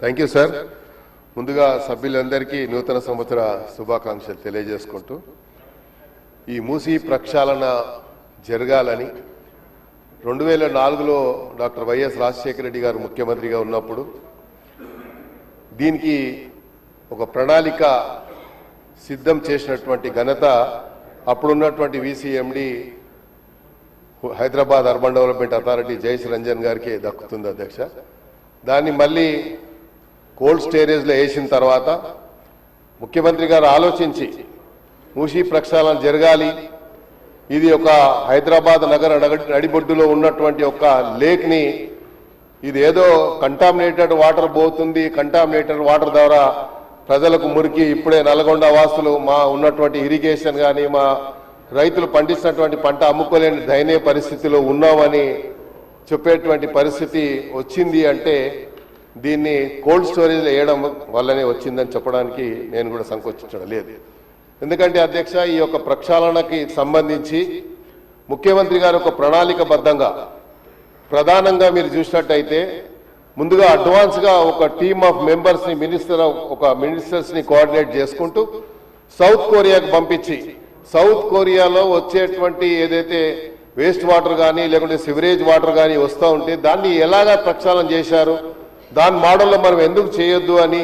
Thank you sir ముందుగా సభ్యులందరికీ నూతన సంవత్సర శుభాకాంక్షలు తెలియజేసుకుంటూ ఈ మూసి ప్రక్షాళన జరగాలని రెండు వేల నాలుగులో డాక్టర్ వైఎస్ రాజశేఖర రెడ్డి గారు ముఖ్యమంత్రిగా ఉన్నప్పుడు దీనికి ఒక ప్రణాళిక సిద్ధం చేసినటువంటి ఘనత అప్పుడున్నటువంటి VCMD Hyderabad urban development authority Jayesh Ranjan గారికి దక్కుతుంది అధ్యక్ష. దాన్ని మళ్ళీ కోల్డ్ స్టోరేజ్లో వేసిన తర్వాత ముఖ్యమంత్రి గారు ఆలోచించి మూసీ ప్రక్షాళన జరగాలి. ఇది ఒక హైదరాబాద్ నగర నడిబొడ్డులో ఉన్నటువంటి ఒక లేక్ని ఇది ఏదో కంటామినేటెడ్ వాటర్ పోతుంది. కంటామినేటెడ్ వాటర్ ద్వారా ప్రజలకు మురికి ఇప్పుడే నల్గొండ వాసులు మా ఉన్నటువంటి ఇరిగేషన్ కానీ మా రైతులు పండించినటువంటి పంట అమ్ముకోలేని దయనీయ పరిస్థితిలో ఉన్నామని చెప్పేటువంటి పరిస్థితి వచ్చింది అంటే దీన్ని కోల్డ్ స్టోరేజ్లో వేయడం వల్లనే వచ్చిందని చెప్పడానికి నేను కూడా సంకోచించడం లేదు. ఎందుకంటే అధ్యక్ష ఈ యొక్క ప్రక్షాళనకి సంబంధించి ముఖ్యమంత్రి గారు ఒక ప్రణాళికబద్ధంగా ప్రధానంగా మీరు చూసినట్టయితే ముందుగా అడ్వాన్స్గా ఒక టీమ్ ఆఫ్ మెంబర్స్ని మినిస్టర్ ఒక మినిస్టర్స్ని కోఆర్డినేట్ చేసుకుంటూ సౌత్ కొరియాకు పంపించి సౌత్ కొరియాలో వచ్చేటువంటి ఏదైతే వేస్ట్ వాటర్ కానీ లేకుంటే సివరేజ్ వాటర్ కానీ వస్తూ ఉంటే దాన్ని ఎలాగా ప్రక్షాళన చేశారు? దాని మోడల్లో మనం ఎందుకు చేయొద్దు అని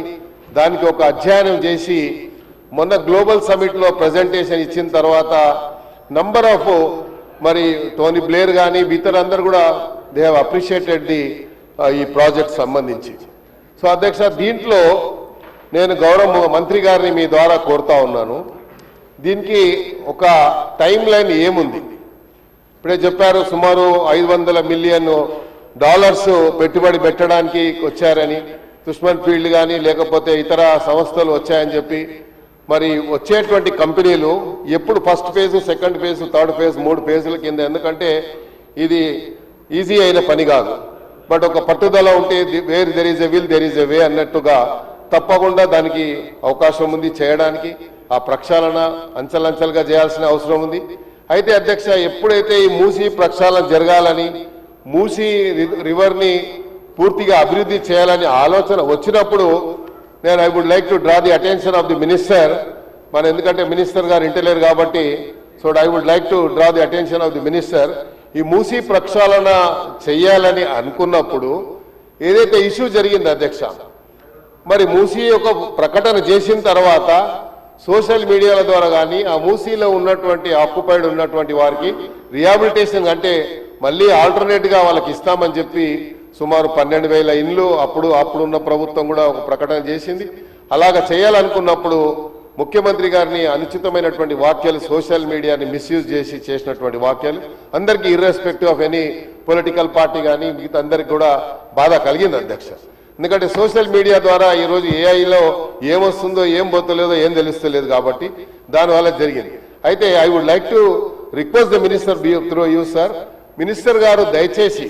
దానికి ఒక అధ్యయనం చేసి మొన్న గ్లోబల్ సమిట్లో ప్రజెంటేషన్ ఇచ్చిన తర్వాత నంబర్ ఆఫ్ మరి టోనీ బ్లేర్ కానీ ఇతరులందరూ కూడా దే హ్యావ్ అప్రిషియేటెడ్ ది ఈ ప్రాజెక్ట్ సంబంధించి. సో అధ్యక్ష దీంట్లో నేను గౌరవ మంత్రి గారిని మీ ద్వారా కోరుతా ఉన్నాను. దీనికి ఒక టైం లైన్ ఏముంది? ఇప్పుడే చెప్పారు సుమారు ఐదు వందల మిలియన్ డాలర్స్ పెట్టుబడి పెట్టడానికి వచ్చారని దుష్మన్ ఫీల్డ్ కానీ లేకపోతే ఇతర సంస్థలు వచ్చాయని చెప్పి మరి వచ్చేటువంటి కంపెనీలు ఎప్పుడు first phase second phase third phase మూడు ఫేజుల కింద ఎందుకంటే ఇది ఈజీ అయిన పని కాదు. బట్ ఒక పట్టుదల ఉంటే where there is a will there is a way అన్నట్టుగా తప్పకుండా దానికి అవకాశం ఉంది చేయడానికి. ఆ ప్రక్షాళన అంచెలంచెలుగా చేయాల్సిన అవసరం ఉంది. అయితే అధ్యక్ష ఎప్పుడైతే ఈ మూసి ప్రక్షాళన జరగాలని మూసీ రి- రివర్ని పూర్తిగా అభివృద్ధి చేయాలని ఆలోచన వచ్చినప్పుడు నేను I would like to draw the attention of the minister. మన ఎందుకంటే మినిస్టర్ గారు ఇంటలేరు కాబట్టి so I would like to draw the attention of the minister. ఈ మూసీ ప్రక్షాళన చెయ్యాలని అనుకున్నప్పుడు ఏదైతే ఇష్యూ జరిగింది అధ్యక్ష మరి మూసీ యొక్క ప్రకటన చేసిన తర్వాత సోషల్ మీడియాల ద్వారా కానీ ఆ మూసీలో ఉన్నటువంటి ఆక్యుపైడ్ ఉన్నటువంటి వారికి రిహాబిలిటేషన్ అంటే మళ్ళీ ఆల్టర్నేట్గా వాళ్ళకి ఇస్తామని చెప్పి సుమారు పన్నెండు వేల ఇండ్లు అప్పుడు అప్పుడున్న ప్రభుత్వం కూడా ఒక ప్రకటన చేసింది. అలాగ చేయాలనుకున్నప్పుడు ముఖ్యమంత్రి గారిని అనుచితమైనటువంటి వాక్యాలు సోషల్ మీడియాని మిస్యూజ్ చేసి చేసినటువంటి వాక్యాలు. అందరికీ irrespective of any political party కానీ మిగతా అందరికి కూడా బాధ కలిగింది అధ్యక్ష. ఎందుకంటే సోషల్ మీడియా ద్వారా ఈ రోజు ఏఐలో ఏమొస్తుందో ఏం పోతలేదో ఏం తెలుస్తలేదు కాబట్టి దానివల్ల జరిగింది. అయితే I would like to request the minister through you sir minister గారు దయచేసి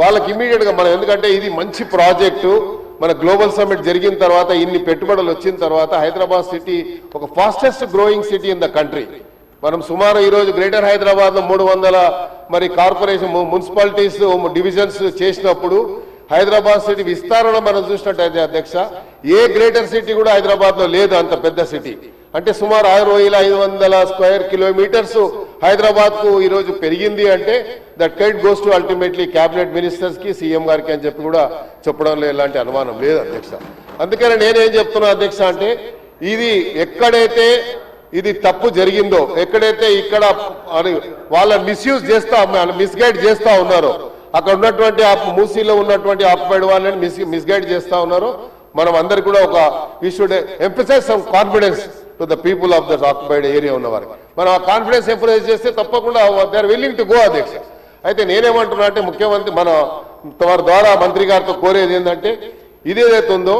వాళ్ళకి ఇమీడియట్గా మనం ఎందుకంటే ఇది మంచి ప్రాజెక్టు మన గ్లోబల్ సమ్మిట్ జరిగిన తర్వాత ఇన్ని పెట్టుబడులు వచ్చిన తర్వాత హైదరాబాద్ సిటీ ఒక fastest growing city in the country. మనం సుమారు ఈరోజు గ్రేటర్ హైదరాబాద్లో మూడు వందల మరి కార్పొరేషన్ మున్సిపాలిటీస్ డివిజన్స్ చేసినప్పుడు హైదరాబాద్ సిటీ విస్తరణ మనం చూసినట్టయితే అధ్యక్ష ఏ గ్రేటర్ సిటీ కూడా హైదరాబాద్లో లేదు అంత పెద్ద సిటీ. అంటే సుమారు ఆరు వేల ఐదు వందల స్క్వేర్ కిలోమీటర్స్ హైదరాబాద్కు పెరిగింది అంటే that credit goes to ultimately cabinet మినిస్టర్స్కి CM గారికి అని చెప్పి కూడా చెప్పడంలో ఎలాంటి అనుమానం లేదు అధ్యక్ష. అందుకని నేనేం చెప్తున్నా అధ్యక్ష అంటే ఇది ఎక్కడైతే ఇది తప్పు జరిగిందో ఎక్కడైతే ఇక్కడ వాళ్ళ మిస్యూజ్ చేస్తా మిస్గైడ్ చేస్తా ఉన్నారో అక్కడ ఉన్నటువంటి ఆ మూసీలో ఉన్నటువంటి ఆక్యుపైడ్ వాళ్ళని మిస్ మిస్గైడ్ చేస్తా ఉన్నారో మనం అందరికి కూడా ఒక we should emphasise some confidence to the people of the occupied area ఉన్నవారు. మనం ఆ కాన్ఫిడెన్స్ ఎంఫసైజ్ చేస్తే తప్పకుండా they are willing to go అధ్యక్ష. అయితే నేనేమంటున్నా అంటే ముఖ్యమంత్రి మన వారి ద్వారా మంత్రి గారితో కోరేది ఏంటంటే ఇదేదైతే ఉందో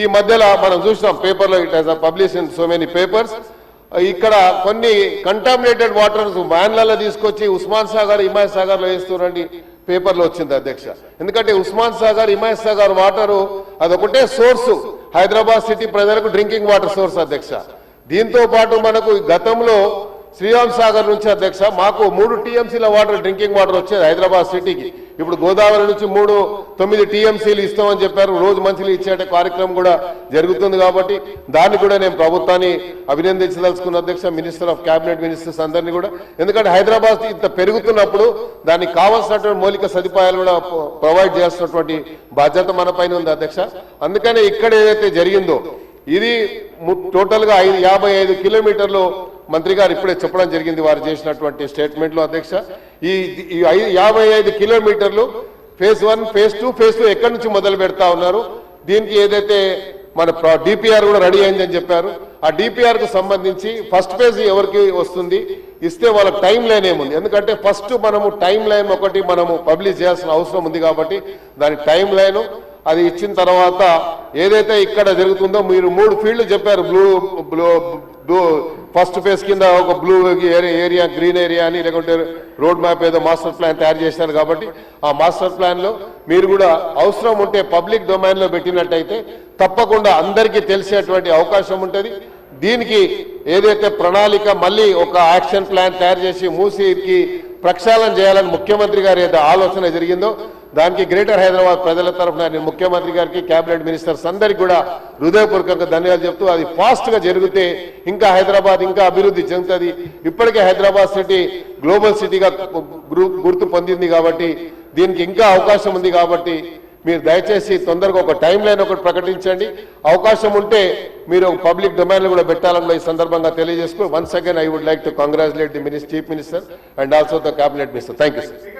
ఈ మధ్యలో మనం చూసినాం పేపర్లో it has publish in so many papers ఇక్కడ కొన్ని కంటామినేటెడ్ వాటర్స్ వ్యాన్లలో తీసుకొచ్చి ఉస్మాన్ సాగర్ హిమాయత్ సాగర్లో వేస్తున్నారండి పేపర్లో వచ్చింది అధ్యక్ష. ఎందుకంటే ఉస్మాన్ సాగర్ హిమాయత్ సాగర్ వాటరు అదొకటే సోర్సు హైదరాబాద్ సిటీ ప్రజలకు డ్రింకింగ్ వాటర్ సోర్స్ అధ్యక్ష. దీంతో పాటు మనకు గతంలో శ్రీరామ్ సాగర్ నుంచి అధ్యక్ష మాకు మూడు టీఎంసీల వాటర్ డ్రింకింగ్ వాటర్ వచ్చేది హైదరాబాద్ సిటీకి. ఇప్పుడు గోదావరి నుంచి మూడు తొమ్మిది టీఎంసీలు ఇస్తామని చెప్పారు. రోజు మంచిలు ఇచ్చే కార్యక్రమం కూడా జరుగుతుంది కాబట్టి దాన్ని కూడా నేను ప్రభుత్వాన్ని అభినందించదలుచుకున్న అధ్యక్ష మినిస్టర్ ఆఫ్ క్యాబినెట్ మినిస్టర్స్ అందరినీ కూడా. ఎందుకంటే హైదరాబాద్ ఇంత పెరుగుతున్నప్పుడు దానికి కావాల్సినటువంటి మౌలిక సదుపాయాలు కూడా ప్రొవైడ్ చేస్తున్నటువంటి బాధ్యత మన పైన ఉంది అధ్యక్ష. అందుకనే ఇక్కడ ఏదైతే జరిగిందో ఇది టోటల్గా ఐదు యాభై ఐదు కిలోమీటర్లు మంత్రి గారు ఇప్పుడే చెప్పడం జరిగింది. వారు చేసినటువంటి స్టేట్మెంట్లో అధ్యక్ష. ఈ యాభై ఐదు కిలోమీటర్లు phase one phase two phase two ఎక్కడి నుంచి మొదలు పెడతా ఉన్నారు? దీనికి ఏదైతే మన డిపిఆర్ కూడా రెడీ అయిందని చెప్పారు. ఆ డిపిఆర్కు సంబంధించి ఫస్ట్ ఫేజ్ ఎవరికి వస్తుంది? ఇస్తే వాళ్ళకి టైం లైన్ ఏముంది? ఎందుకంటే ఫస్ట్ మనము టైం లైన్ ఒకటి మనము పబ్లిష్ చేయాల్సిన అవసరం ఉంది కాబట్టి దాని టైం లైన్ అది ఇచ్చిన తర్వాత ఏదైతే ఇక్కడ జరుగుతుందో మీరు మూడు ఫీల్డ్లు చెప్పారు. Blue blue blue first phase కింద ఒక బ్లూ ఏరియా గ్రీన్ ఏరియా అని లేకుంటే రోడ్ మ్యాప్ ఏదో మాస్టర్ ప్లాన్ తయారు చేశారు కాబట్టి ఆ మాస్టర్ ప్లాన్లో మీరు కూడా అవసరం ఉంటే పబ్లిక్ డొమైన్లో పెట్టినట్టయితే తప్పకుండా అందరికీ తెలిసేటువంటి అవకాశం ఉంటుంది. దీనికి ఏదైతే ప్రణాళిక మళ్ళీ ఒక యాక్షన్ ప్లాన్ తయారు చేసి మూసీకి ప్రక్షాళన చేయాలని ముఖ్యమంత్రి గారి ఆలోచన జరిగిందో దానికి గ్రేటర్ హైదరాబాద్ ప్రజల తరఫున నేను ముఖ్యమంత్రి గారికి కేబినెట్ మినిస్టర్స్ అందరికి కూడా హృదయపూర్వకంగా ధన్యవాదాలు చెప్తూ అది ఫాస్ట్గా జరిగితే ఇంకా హైదరాబాద్ ఇంకా అభివృద్ధి చెందుతుంది. ఇప్పటికే హైదరాబాద్ సిటీ గ్లోబల్ సిటీగా గుర్తు పొందింది కాబట్టి దీనికి ఇంకా అవకాశం ఉంది కాబట్టి మీరు దయచేసి తొందరగా ఒక టైం లైన్ ఒకటి ప్రకటించండి. అవకాశం ఉంటే మీరు పబ్లిక్ డొమైన్లు కూడా పెట్టాలని ఈ సందర్భంగా తెలియజేసుకుని once again I would like to congratulate the minis chief minister and also the cabinet minister thank you sir